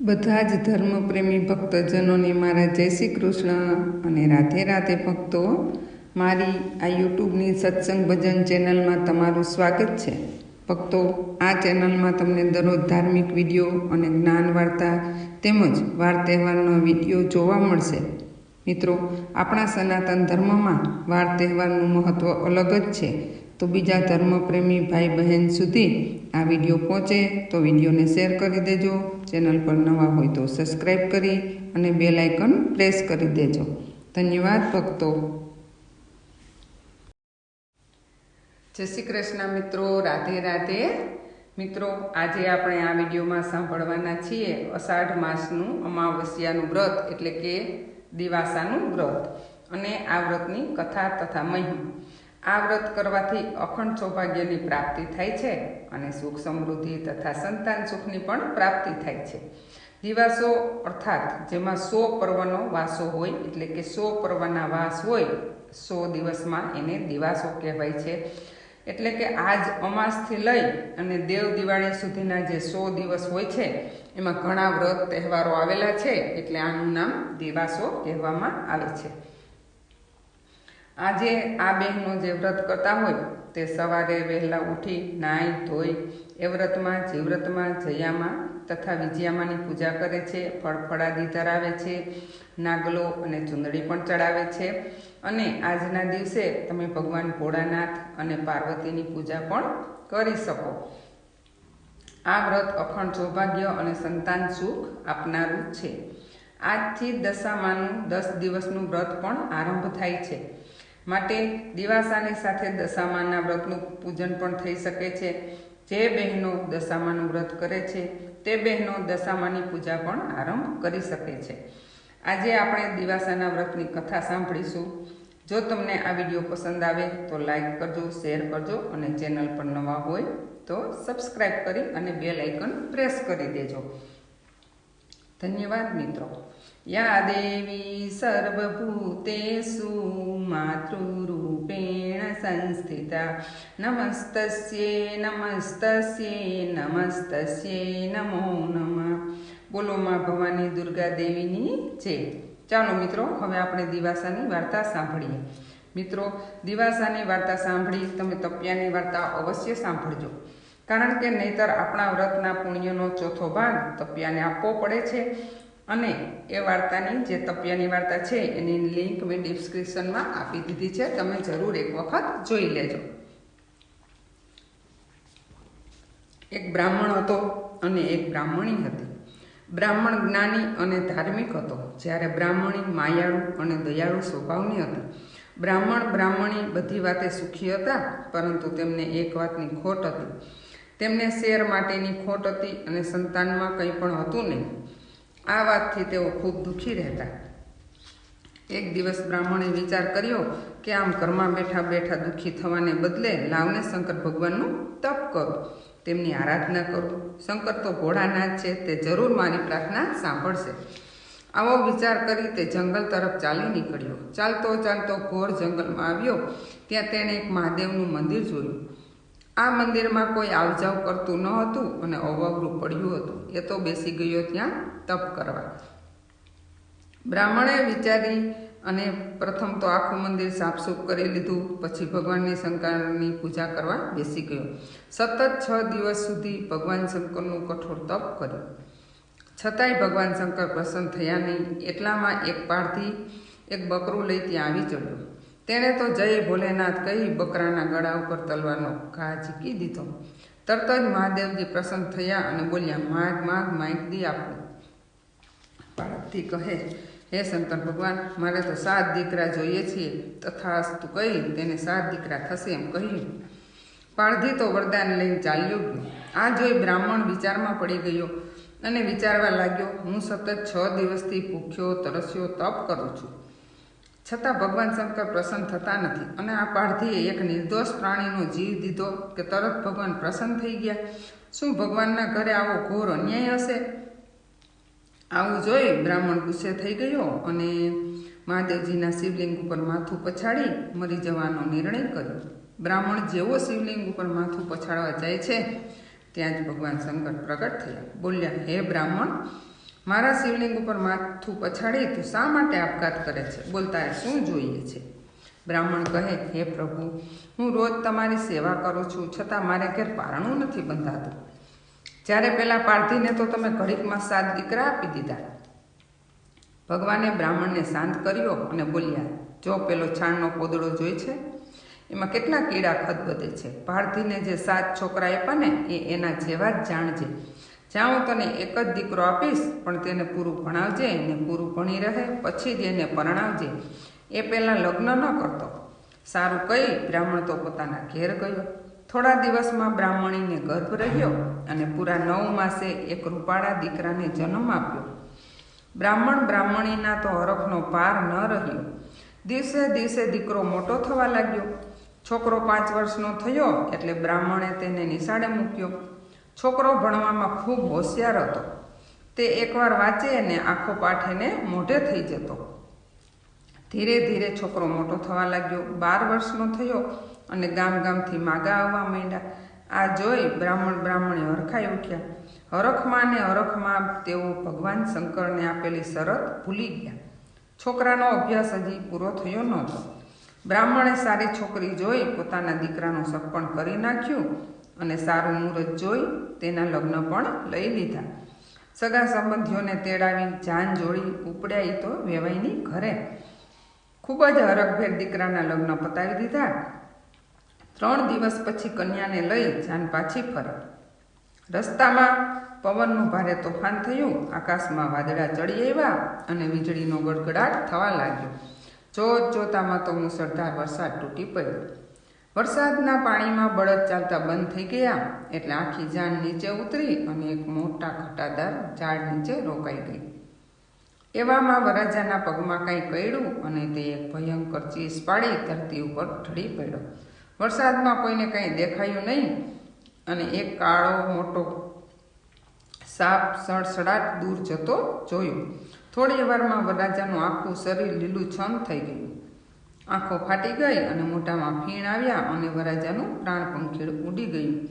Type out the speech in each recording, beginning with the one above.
બધા જ ધર્મપ્રેમી ભક્તજનોને મારા જય શ્રી કૃષ્ણ અને રાધે રાધે ભક્તો, મારી આ યુટ્યુબની સત્સંગ ભજન ચેનલમાં તમારું સ્વાગત છે. ભક્તો, આ ચેનલમાં તમને દરરોજ ધાર્મિક વીડિયો અને જ્ઞાન વાર્તા તેમજ વાર તહેવારનો વીડિયો જોવા મળશે. મિત્રો, આપણા સનાતન ધર્મમાં વાર તહેવારનું મહત્ત્વ અલગ જ છે. તો બીજા ધર્મપ્રેમી ભાઈ બહેન સુધી આ વીડિયો પહોંચે તો વિડીયોને શેર કરી દેજો. ચેનલ પર નવા હોય તો સબસ્ક્રાઈબ કરી અને બે લાઇકન પ્રેસ કરી દેજો. ધન્યવાદ, ભક્તો. જય શ્રી કૃષ્ણ, મિત્રો. રાધે રાધે. મિત્રો, આજે આપણે આ વિડીયોમાં સાંભળવાના છીએ અષાઢ માસનું અમાવસ્યાનું વ્રત, એટલે કે દિવાસાનું વ્રત. અને આ વ્રતની કથા તથા મહિમા. આ વ્રત કરવાથી અખંડ સૌભાગ્યની પ્રાપ્તિ થાય છે અને સુખ સમૃદ્ધિ તથા સંતાન સુખની પણ પ્રાપ્તિ થાય છે. દિવાસો અર્થાત જેમાં સો પર્વનો વાસો હોય, એટલે કે સો પર્વના વાસ હોય, સો દિવસમાં એને દિવાસો કહેવાય છે. એટલે કે આજ અમાસથી લઈ અને દેવ દિવાળી સુધીના જે સો દિવસ હોય છે, એમાં ઘણા વ્રત તહેવારો આવેલા છે, એટલે આનું નામ દિવાસો કહેવામાં આવે છે. આજે આ બહેનો જે વ્રત કરતા હોય તે સવારે વહેલા ઉઠી નાહી ધોઈ એ વ્રતમાં જીવ્રતમાં, જયામાં તથા વિજયામાની પૂજા કરે છે ફળફળાદી ધરાવે છે, નાગલો અને ચુંદડી પણ ચડાવે છે. અને આજના દિવસે તમે ભગવાન ભોળાનાથ અને પાર્વતીની પૂજા પણ કરી શકો. આ વ્રત અખંડ સૌભાગ્ય અને સંતાન સુખ આપનારું છે. આજથી દશામાનું દસ દિવસનું વ્રત પણ આરંભ થાય છે. માટે દિવાસાની સાથે દશામાના વ્રતનું પૂજન પણ થઈ શકે છે. જે બહેનો દશામાનું વ્રત કરે છે, તે બહેનો દશામાની પૂજા પણ આરંભ કરી શકે છે. આજે આપણે દિવાસાના વ્રતની કથા સાંભળીશું. જો તમને આ વીડિયો પસંદ આવે તો લાઈક કરજો, શેર કરજો અને ચેનલ પર નવા હોય તો સબસ્ક્રાઈબ કરી અને બેલ આઇકન પ્રેસ કરી દેજો. ધન્યવાદ મિત્રો. યા દેવી સર્વભૂતેષુ માતૃરૂપેણ સંસ્થિતા. નમસ્તસ્યે નમસ્તસ્યે નમસ્તસ્યે નમો નમઃ. બોલો માં ભવાની દુર્ગા દેવીની જય ચાલો મિત્રો, હવે આપણે દિવાસાની વાર્તા સાંભળીએ. મિત્રો, દિવાસાની વાર્તા સાંભળી, તમે તપિયાની વાર્તા અવશ્ય સાંભળજો. કારણ કે નહીતર આપણા વ્રતના પુણ્યનો ચોથો ભાગ તપિયાને આપવો પડે છે. અને એ વાર્તાની જે તપિયાની વાર્તા છે, એની લિંક મેં ડિસ્ક્રિપ્શનમાં આપી દીધી છે. તમે જરૂર એક વખત જોઈ લેજો. એક બ્રાહ્મણ હતો અને એક બ્રાહ્મણી હતી. બ્રાહ્મણ જ્ઞાની અને ધાર્મિક હતો. જ્યારે બ્રાહ્મણી માયાળુ અને દયાળુ સ્વભાવની હતી. બ્રાહ્મણ બ્રાહ્મણી બધી વાતે સુખી હતા, પરંતુ તેમને એક વાતની ખોટ હતી. તેમને શેર માટેની ખોટ હતી અને સંતાનમાં કંઈ પણ હતું નહીં. આ વાતથી તેઓ ખૂબ દુઃખી રહેતા. એક દિવસ બ્રાહ્મણે વિચાર કર્યો કે આમ ઘરમાં બેઠા બેઠા દુઃખી થવાને બદલે લાવને શંકર ભગવાનનું તપ કરું. તેમની આરાધના કરું. શંકર તો ભોળાનાથ છે, તે જરૂર મારી પ્રાર્થના સાંભળશે. આવો વિચાર કરી તે જંગલ તરફ ચાલી નીકળ્યો. ચાલતો ચાલતો ઘોર જંગલમાં આવ્યો. ત્યાં તેણે એક મહાદેવનું મંદિર જોયું. આ મંદિરમાં કોઈ આવજાવ કરતું ન હતું અને અવગરું પડ્યું હતું. એ તો બેસી ગયો ત્યાં તપ કરવા. બ્રાહ્મણે વિચારી અને પ્રથમ તો આખું મંદિર સાફસૂફ કરી લીધું, પછી ભગવાનની શંકરની પૂજા કરવા બેસી ગયો. સતત છ દિવસ સુધી ભગવાન શંકરનું કઠોર તપ કર્યું. છતાંય ભગવાન શંકર પ્રસન્ન થયા નહીં. એટલામાં એક પારથી એક બકરું લઈ ત્યાં આવી ચડ્યો. તેણે તો જય ભોલેનાથ કહી બકરાના ગળા ઉપર તલવારનો ઘા ઝીકી દીધો. તરત જ મહાદેવજી પ્રસન્ન થયા અને બોલ્યા, માગ માગ માઇક દી આપું. બાળકથી કહે, હે શંકર ભગવાન, મારે તો સાત દીકરા જોઈએ છીએ. તથાસ્તુ કહી તેને સાત દીકરા થશે એમ કહ્યું. પારધી તો વરદાન લઈને ચાલ્યો ગયો. આ જોઈ બ્રાહ્મણ વિચારમાં પડી ગયો અને વિચારવા લાગ્યો, હું સતત છ દિવસથી ભૂખ્યો, તરસ્યો, તપ કરું છું. છતાં ભગવાન શંકર પ્રસન્ન થતા નથી અને આ પારધીએ એક નિર્દોષ પ્રાણીનો જીવ દીધો કે તરત ભગવાન પ્રસન્ન થઈ ગયા. શું ભગવાનના ઘરે આવો ઘોર અન્યાય હશે? આવું જોઈ બ્રાહ્મણ ગુસ્સે થઈ ગયો અને મહાદેવજીના શિવલિંગ ઉપર માથું પછાડી મરી જવાનો નિર્ણય કર્યો. બ્રાહ્મણ જેવો શિવલિંગ ઉપર માથું પછાડવા જાય છે, ત્યાં જ ભગવાન શંકર પ્રગટ થયા. બોલ્યા, હે બ્રાહ્મણ મારા શિવલિંગ ઉપર માથું પછાડી તું શા માટે આપઘાત કરે છે? બોલતા એ શું જોઈએ છે? બ્રાહ્મણ કહે, હે પ્રભુ, હું રોજ તમારી સેવા કરું છું, છતાં મારે ઘેર પારણું નથી બંધાતું. જ્યારે પેલા પારધીને તો તમે ઘડીકમાં સાત દીકરા આપી દીધા. ભગવાને બ્રાહ્મણને શાંત કર્યો અને બોલ્યા, જો પેલો છાણનો પોદળો જોઈ છે? એમાં કેટલા કીડા ખદબદે છે? પારધીને જે સાત છોકરા આપ્યા ને, એ એના જેવા જ જાણજે. જ્યાં હું તને એક જ દીકરો આપીશ, પણ તેને પૂરું ભણાવજે ને પૂરું ભણી રહે, પછી જ એને પરણાવજે. એ પહેલાં લગ્ન ન કરતો. સારું કહી બ્રાહ્મણ તો પોતાના ઘેર ગયો. થોડા દિવસમાં બ્રાહ્મણીને ગર્ભ રહ્યો અને પૂરા નવ માસે એક રૂપાળા દીકરાને જન્મ આપ્યો. બ્રાહ્મણ બ્રાહ્મણીના તો હરખનો પાર ન રહ્યો. દિવસે દિવસે દીકરો મોટો થવા લાગ્યો. છોકરો પાંચ વર્ષનો થયો એટલે બ્રાહ્મણે તેને નિશાળે મૂક્યો. છોકરો ભણવામાં ખૂબ હોશિયાર હતો. તે એકવાર વાંચે અને આખો પાઠેને મોઢે થઈ જતો. ધીરે ધીરે છોકરો મોટો થવા લાગ્યો. બાર વર્ષનો થયો અને ગામ ગામથી માગા આવવા માંડ્યા. આ જોઈ બ્રાહ્મણ બ્રાહ્મણે હરખાઈ ઉઠ્યા. હરખમાં ને હરખમાં તેઓ ભગવાન શંકરને આપેલી શરત ભૂલી ગયા. છોકરાનો અભ્યાસ હજી પૂરો થયો નહોતો. બ્રાહ્મણે સારી છોકરી જોઈ પોતાના દીકરાનું સપણ કરી નાખ્યું અને સારું મુહૂર્ત જોઈ તેના લગ્ન પણ લઈ લીધા. સગા સંબંધીઓને તેડાવી જાન જોડી ઉપડ્યા એ તો વેવાઈની ઘરે. ખૂબ જ હરખભેર દીકરાના લગ્ન પતાવી દીધા. ત્રણ દિવસ પછી કન્યાને લઈ જાન પાછી ફરી. રસ્તામાં પવનનું ભારે તોફાન થયું. આકાશમાં વાદળા ચડી આવ્યા અને વીજળીનો ગડગડાટ થવા લાગ્યો. જોત જોતામાં તો મુસળધાર વરસાદ તૂટી પડ્યો. વરસાદના પાણીમાં બળદ ચાલતા બંધ થઈ ગયા, એટલે આખી જાન નીચે ઉતરી અને એક મોટા ઘટાદાર ઝાડ નીચે રોકાઈ ગઈ. એવામાં વરાજાના પગમાં કાંઈ કયડું અને તે એક ભયંકર ચીસ પાડી ધરતી ઉપર ઢળી પડ્યો. વરસાદમાં કોઈને કાંઈ દેખાયું નહીં અને એક કાળો, મોટો સાપ સડસડાટ દૂર જતો જોયો. થોડી વારમાં વરાજાનું આખું શરીર લીલું છમ થઈ ગયું. આંખો ફાટી ગઈ અને મોઢામાં ફીણ આવ્યા અને વરાજાનું પ્રાણ પંખીડ ઉડી ગયું.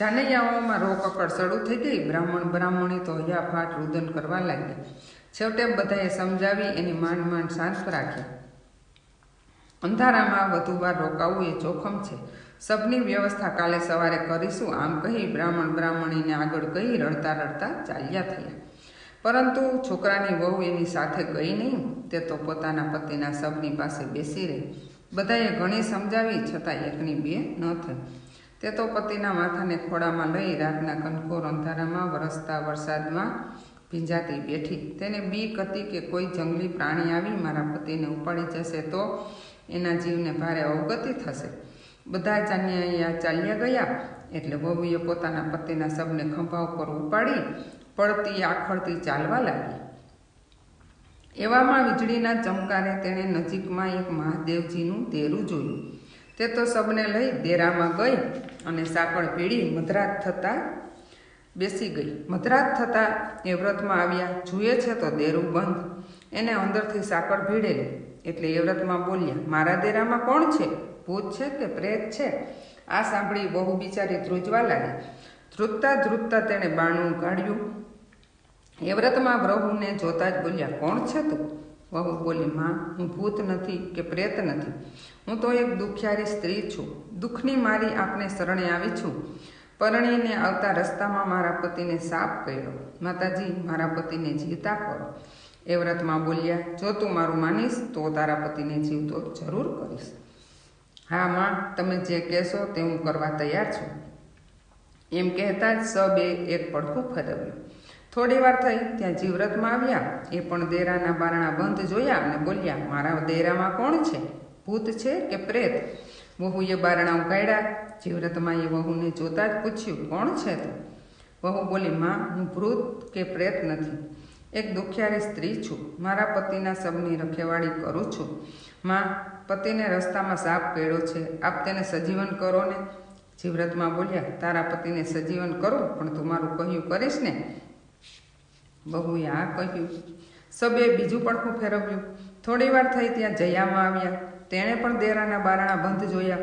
જાનૈયાઓમાં રોકકડ શરૂ થઈ ગઈ. બ્રાહ્મણ બ્રાહ્મણી તો હૈયાફાટ રુદન કરવા લાગ્યા. છેવટે બધાએ સમજાવી એની માંડ માંડ શાંત રાખી. અંધારામાં વધુ વાર રોકાવું એ જોખમ છે. સબની વ્યવસ્થા કાલે સવારે કરીશું. આમ કહી બ્રાહ્મણ બ્રાહ્મણીને આગળ કહી રડતા રડતા ચાલ્યા થયા. પરંતુ છોકરાની વહુ એની સાથે ગઈ નહીં, તે તો પોતાના પતિના સબની પાસે બેસી રહી. બધાએ ઘણી સમજાવી, છતાં એકની બે ન થઈ. તે તો પતિના માથાને ખોળામાં લઈ રાતના કનકોર અંધારામાં વરસતા વરસાદમાં ભીંજાતી બેઠી. તેને બીક હતી કે કોઈ જંગલી પ્રાણી આવી મારા પતિને ઉપાડી જશે તો એના જીવને ભારે અવગતિ થશે. બધા જાન્યા ચાલ્યા ગયા, એટલે વહુએ પોતાના પતિના શબને ખંભા ઉપર ઉપાડી પડતી આખડતી ચાલવા લાગી. એવામાં વીજળીના ચમકારે તેણે નજીકમાં એક મહાદેવજીનું દેરું જોયું. તે તો સબને લઈ દેરામાં ગઈ અને સાંકળ પીડી મધરાત થતાં બેસી ગઈ. મધરાત થતાં એ વ્રતમાં આવ્યા. જુએ છે તો દેરું બંધ. એને અંદરથી સાંકળ ભીડેલી. એટલે એ વ્રતમાં બોલ્યા, મારા દેરામાં કોણ છે? ભૂત છે કે પ્રેત છે? આ સાંભળી બહુ બિચારી ધ્રુજવા લાગી. ધ્રુજતા ધ્રુજતા તેણે બાણું કાઢ્યું એ વ્રતમાં પ્રભુને જોતા જ બોલ્યા, કોણ છે તું? વહુ બોલી, માં, હું ભૂત નથી કે પ્રેત નથી. હું તો એક દુખિયારી સ્ત્રી છું. દુઃખની મારી આપને શરણે આવી છું. પરણીને આવતા રસ્તામાં મારા પતિને સાપ કર્યો. માતાજી, મારા પતિને જીવતા કરો. એ વ્રતમાં બોલ્યા, જો તું મારું માનીશ, તો તારા પતિને જીવતો જરૂર કરીશ. હા, માં, તમે જે કહેશો તે હું કરવા તૈયાર છું. એમ કહેતા જ સબે એક પડખું ફેરવ્યું. થોડી વાર થઈ ત્યાં જીવરતમાં આવ્યા. એ પણ દેરાના બારણા બંધ જોયા અને બોલ્યા, મારા દેરામાં કોણ છે? ભૂત છે કે પ્રેત? વહુએ બારણા ઉગાડ્યા. જીવરતમાં એ વહુને જોતા જ પૂછ્યું, કોણ છે તું? વહુ બોલી, માં, હું ભૂત કે પ્રેત નથી. એક દુખિયારી સ્ત્રી છું. મારા પતિના શબની રખેવાળી કરું છું. માં, પતિને રસ્તામાં સાપ કર્યો છે. આપ તેને સજીવન કરો ને. જીવ્રતમાં બોલ્યા, તારા પતિને સજીવન કરું, પણ તું મારું કહ્યું કરીશ ને બહુએ આ કહ્યું. સબે બીજું પડખું ફેરવ્યું. થોડી વાર થઈ ત્યાં જયામાં આવ્યા. તેણે પણ દેરાના બારણા બંધ જોયા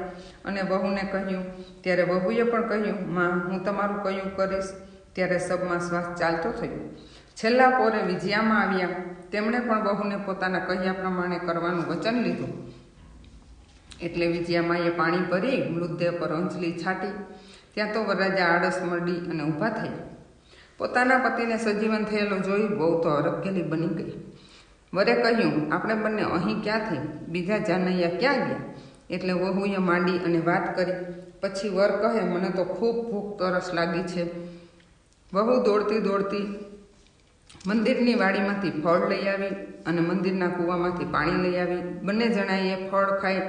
અને બહુને કહ્યું, ત્યારે બહુએ પણ કહ્યું, માં, હું તમારું કહ્યું કરીશ? ત્યારે સબમાં શ્વાસ ચાલતો થયો. છેલ્લા પોરે વિજયામાં આવ્યા. તેમણે પણ બહુને પોતાના કહ્યા પ્રમાણે કરવાનું વચન લીધું. એટલે વિજયામાએ પાણી ભરી મૃતદેહ પર અંજલી છાટી. ત્યાં તો વરરાજા આળસ મરડી અને ઊભા થયા. પોતાના પતિને સજીવન થયેલો જોઈ બહુ તો અરગેલી બની ગઈ. વરે કહ્યું, આપણે બંને અહીં ક્યાંથી? બીજા જાનૈયા ક્યાં ગયા? એટલે વહુએ માંડી અને વાત કરી. પછી વર કહે, મને તો ખૂબ ભૂખ તરસ લાગી છે. વહુ દોડતી દોડતી મંદિરની વાડીમાંથી ફળ લઈ આવી અને મંદિરના કૂવામાંથી પાણી લઈ આવી. બંને જણાએ ફળ ખાઈ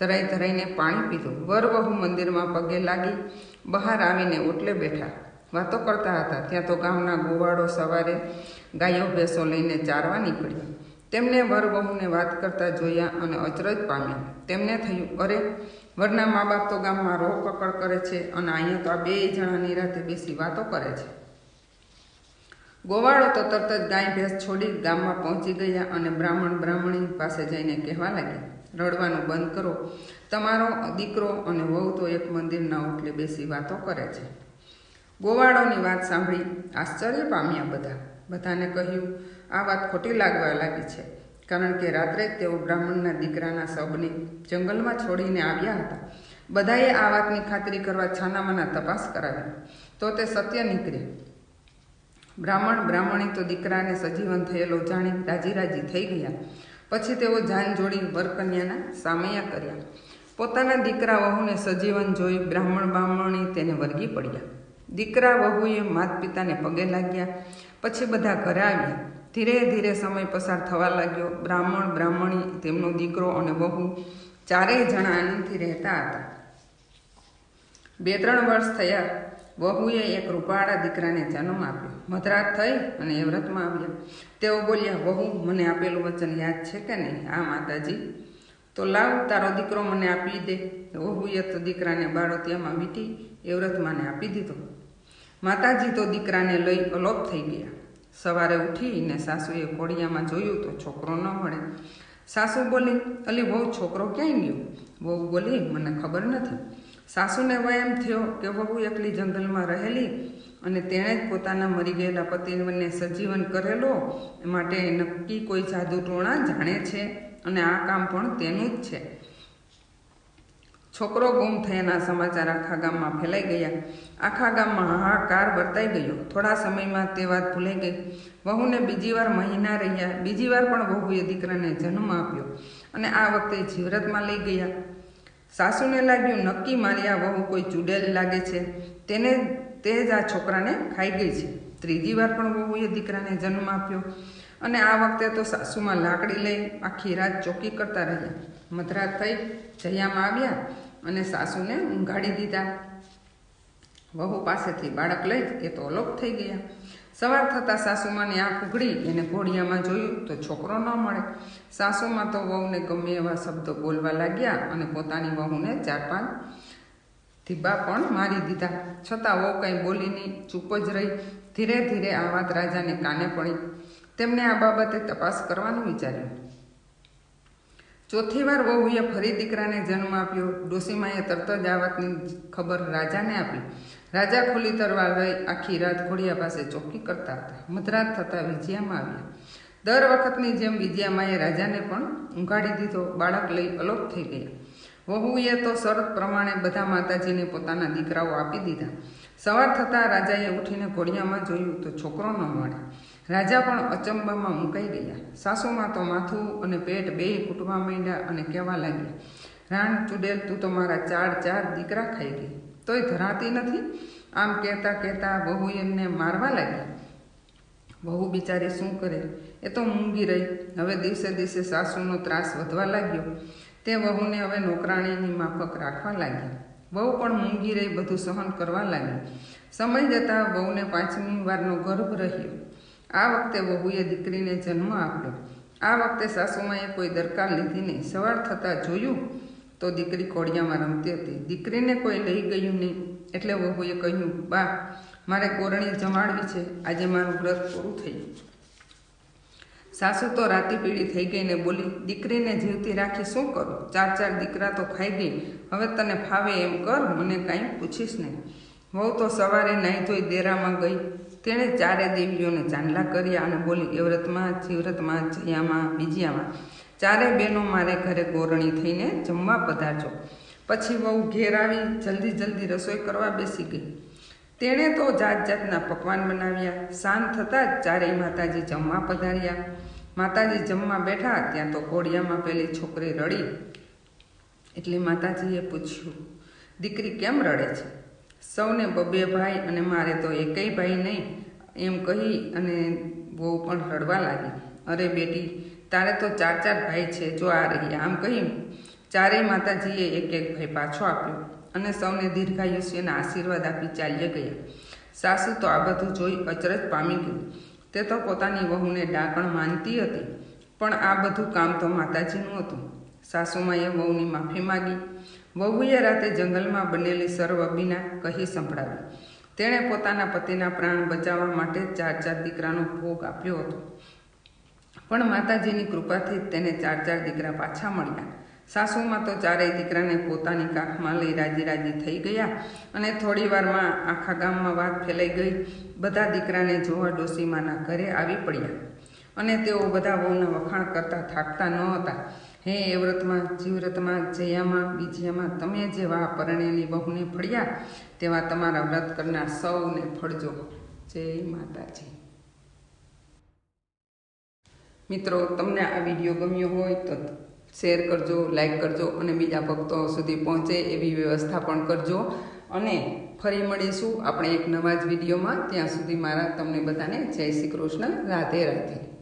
ધરાઈ ધરાઈને પાણી પીધું. વર વહુ મંદિરમાં પગે લાગી. બહાર આવીને ઓટલે બેઠા. વાતો કરતા હતા. ત્યાં તો ગામના ગોવાળો સવારે ગાયો ભેંસો લઈને ચારવા નીકળ્યા. તેમને વર વહુને વાત કરતા જોયા અને અચરજ પામ્યા. તેમને થયું, અરે, વરના મા બાપ તો ગામમાં રો પકડ કરે છે અને અહીંયા તો આ બે જણા નિરાતે બેસી વાતો કરે છે. ગોવાળો તો તરત જ ગાય ભેંસ છોડી ગામમાં પહોંચી ગયા અને બ્રાહ્મણ બ્રાહ્મણી પાસે જઈને કહેવા લાગ્યા, રડવાનું બંધ કરો. તમારો દીકરો અને વહુ તો એક મંદિરના ઓટલે બેસી વાતો કરે છે. ગોવાળોની વાત સાંભળી આશ્ચર્ય પામ્યા બધા. બધાને કહ્યું, આ વાત ખોટી લાગવા લાગી છે, કારણ કે રાત્રે તેઓ બ્રાહ્મણના દીકરાના શબને જંગલમાં છોડીને આવ્યા હતા. બધાએ આ વાતની ખાતરી કરવા છાનામાના તપાસ કરાવી. તો તે સત્ય નીકળે. બ્રાહ્મણ, બ્રાહ્મણી તો દીકરાને સજીવન થયેલો જાણી રાજી રાજી થઈ ગયા. પછી તેઓ જાન જોડી વરકન્યાના સામયા કર્યા. પોતાના દીકરા વહુને સજીવન જોઈ બ્રાહ્મણ, બ્રાહ્મણી તેને વર્ગી પડ્યા. દીકરા વહુએ માત પિતાને પગે લાગ્યા. પછી બધા ઘરે આવ્યા. ધીરે ધીરે સમય પસાર થવા લાગ્યો. બ્રાહ્મણ, બ્રાહ્મણી, તેમનો દીકરો અને વહુ ચારેય જણા આનંદથી રહેતા હતા. બે ત્રણ વર્ષ થયા. વહુએ એક રૂપાળા દીકરાને જન્મ આપ્યો. મધરાત થઈ અને એ વ્રતમાં આવ્યા. તેઓ બોલ્યા, વહુ, મને આપેલું વચન યાદ છે કે નહીં? આ માતાજી. તો લાવ, તારો દીકરો મને આપી દે. વહુએ તો દીકરાને બાળોતિયામાં વીટી, એ વ્રતમાને આપી દીધો. માતાજી તો દીકરાને લઈ અલોપ થઈ ગયા. સવારે ઉઠીને સાસુએ કોડિયામાં જોયું તો છોકરો ન મળે. સાસુ બોલી, અલી બહુ છોકરો ક્યાંય ગયો? બહુ બોલી, મને ખબર નથી. સાસુને વયમ થયો કે વહુ એકલી જંગલમાં રહેલી અને તેણે જ પોતાના મરી ગયેલા પતિને સજીવન કરેલો. માટે નક્કી કોઈ જાદુ ટોણા જાણે છે અને આ કામ પણ તેનું જ છે. છોકરો ગુમ થયાના સમાચાર આખા ગામમાં ફેલાઈ ગયા. આખા ગામમાં હાહાકાર વર્તાઈ ગયો. થોડા સમયમાં તે વાત ભૂલાઈ ગઈ. વહુને બીજી વાર મહિના રહ્યા. બીજી વાર પણ વહુએ દીકરાને જન્મ આપ્યો અને આ વખતે જીવરતમાં લઈ ગયા. સાસુને લાગ્યું, નક્કી મારી આ વહુ કોઈ ચૂડેલ લાગે છે. તેને, તે જ આ છોકરાને ખાઈ ગઈ છે. ત્રીજી વાર પણ વહુએ દીકરાને જન્મ આપ્યો અને આ વખતે તો સાસુમાં લાકડી લઈ આખી રાત ચોકી કરતા રહ્યા. મધરાત થઈ જયામાં આવ્યા અને સાસુને ઊંઘાડી દીધા. વહુ પાસેથી બાળક લઈ એ તો અલોપ થઈ ગયા. સવાર થતાં સાસુમાની આંખ ઉઘડી, એને ઘોડિયામાં જોયું તો છોકરો ન મળે. સાસુમાં તો વહુને ગમે એવા શબ્દો બોલવા લાગ્યા અને પોતાની વહુને ચાર પાંચ ધીબા પણ મારી દીધા. છતાં વહુ કંઈ બોલી નહીં ચૂપ જ રહી. ધીરે ધીરે આ વાત રાજાને કાને પડી. તેમણે આ બાબતે તપાસ કરવાનું વિચાર્યું. ચોથી વાર વહુએ ફરી દીકરાને જન્મ આપ્યો. ડોસીમાએ તરત જ આ વાતની ખબર રાજાને આપી. રાજા ખુલી તરવાર લઈ આખી રાત ઘોડિયા પાસે ચોકી કરતા હતા. મધરાત થતાં વિજયામાં આવ્યા. દર વખતની જેમ વિજયામાએ રાજાને પણ ઊંઘાડી દીધો. બાળક લઈ અલોપ થઈ ગયા. વહુએ તો શરત પ્રમાણે બધા માતાજીને પોતાના દીકરાઓ આપી દીધા. સવાર થતાં રાજાએ ઉઠીને ઘોડિયામાં જોયું તો છોકરો ન મળે. રાજા પણ અચંબામાં મુકાઈ ગયા. સાસુમાં તો માથું અને પેટ બે કૂટવા માંડ્યા અને કહેવા લાગ્યા, રાણ ચુડેલ, તું તો મારા ચાર ચાર દીકરા ખાઈ ગઈ. તોય ધરાતી નથી? આમ કહેતા કહેતા બહુ એમને મારવા લાગ્યા વહુ બિચારી શું કરે? એ તો મૂંગી રહી. હવે દિવસે દિવસે સાસુનો ત્રાસ વધવા લાગ્યો. તે વહુને હવે નોકરાણીની માફક રાખવા લાગી. વહુ પણ મૂંગી રહી, બધું સહન કરવા લાગી. સમય જતાં વહુને પાંચમી વારનો ગર્ભ રહ્યો. આ વખતે વહુએ દીકરીને જન્મ આપ્યો. આ વખતે સાસુમાએ કોઈ દરકાર લીધી નહીં. સવાર થતાં જોયું તો દીકરી કોડિયામાં રમતી હતી. દીકરીને કોઈ લઈ ગયું નહીં. એટલે વહુએ કહ્યું, બા, મારે કોરણી જમાડવી છે. આજે મારું વ્રત પૂરું થયું સાસુ તો રાતી પીળી થઈ ગઈને બોલી, દીકરીને જીવતી રાખી શું કરું? ચાર ચાર દીકરા તો ખાઈ ગઈ. હવે તને ફાવે એમ કર. મને કાંઈ પૂછીશ નહીં. વહુ તો સવારે નાહી ધોઈ દેરામાં ગઈ. તેણે ચારે દેવીઓને ચાંદલા કર્યા અને બોલી એવ્રતમાં વ્રતમાં જીવ્રતમાં જયામાં બીજિયામાં ચારે બહેનો મારે ઘરે ગોરણી થઈને જમવા પધારજો. પછી વહુ ઘેર આવી જલ્દી જલ્દી રસોઈ કરવા બેસી ગઈ. તેણે તો જાત જાતના પકવાન બનાવ્યા. સાંજ થતાં જ ચારેય માતાજી જમવા પધાર્યા. માતાજી જમવા બેઠા, ત્યાં તો કોડિયામાં પેલી છોકરી રડી. એટલે માતાજીએ પૂછ્યું, દીકરી કેમ રડે છે? સૌને બબે ભાઈ અને મારે તો એકેય ભાઈ નહીં. એમ કહી અને બહુ પણ રડવા લાગી. અરે બેટી, તારે તો ચાર ચાર ભાઈ છે, જો આ રહ્યા આમ કહી ચારેય માતાજીએ એક એક ભાઈ પાછો આપ્યો અને સૌને દીર્ઘાયુષ્યના આશીર્વાદ આપી ચાલ્યા ગયા. સાસુ તો આ બધું જોઈ અચરજ પામી ગયું તે તો પોતાની વહુને ડાકણ માનતી હતી, પણ આ બધું કામ તો માતાજીનું હતું. સાસુમાએ વહુની માફી માગી. વહુએ રાતે જંગલમાં બનેલી સર્વ અબીના કહી સંભળાવી. તેણે પોતાના પતિના પ્રાણ બચાવવા માટે ચાર ચાર દીકરાનો ભોગ આપ્યો હતો. પણ માતાજીની કૃપાથી તેને ચાર ચાર દીકરા પાછા મળ્યા. સાસુમાં તો ચારેય દીકરાને પોતાની કાખમાં લઈ રાજી રાજી થઈ ગયા અને થોડી વારમાં આખા ગામમાં વાત ફેલાઈ ગઈ. બધા દીકરાને જોવા ડોસીમાના ઘરે આવી પડ્યા. અને તેઓ બધા વહુના વખાણ કરતા થાકતા ન હતા. હે એ વ્રતમાં જીવ્રતમાં જયામાં, બીજિયામાં, તમે જેવા પરણેલી બહુને ફળ્યા, તેવા તમારા વ્રત કરનાર સૌને ફળજો. જય માતાજી. મિત્રો, તમને આ વીડિયો ગમ્યો હોય તો શેર કરજો, લાઈક કરજો અને બીજા ભક્તો સુધી પહોંચે એવી વ્યવસ્થા પણ કરજો. અને ફરી મળીશું આપણે એક નવા જ વિડીયોમાં. ત્યાં સુધી મારા તમને બધાને જય શ્રી કૃષ્ણ, રાધે રાધે.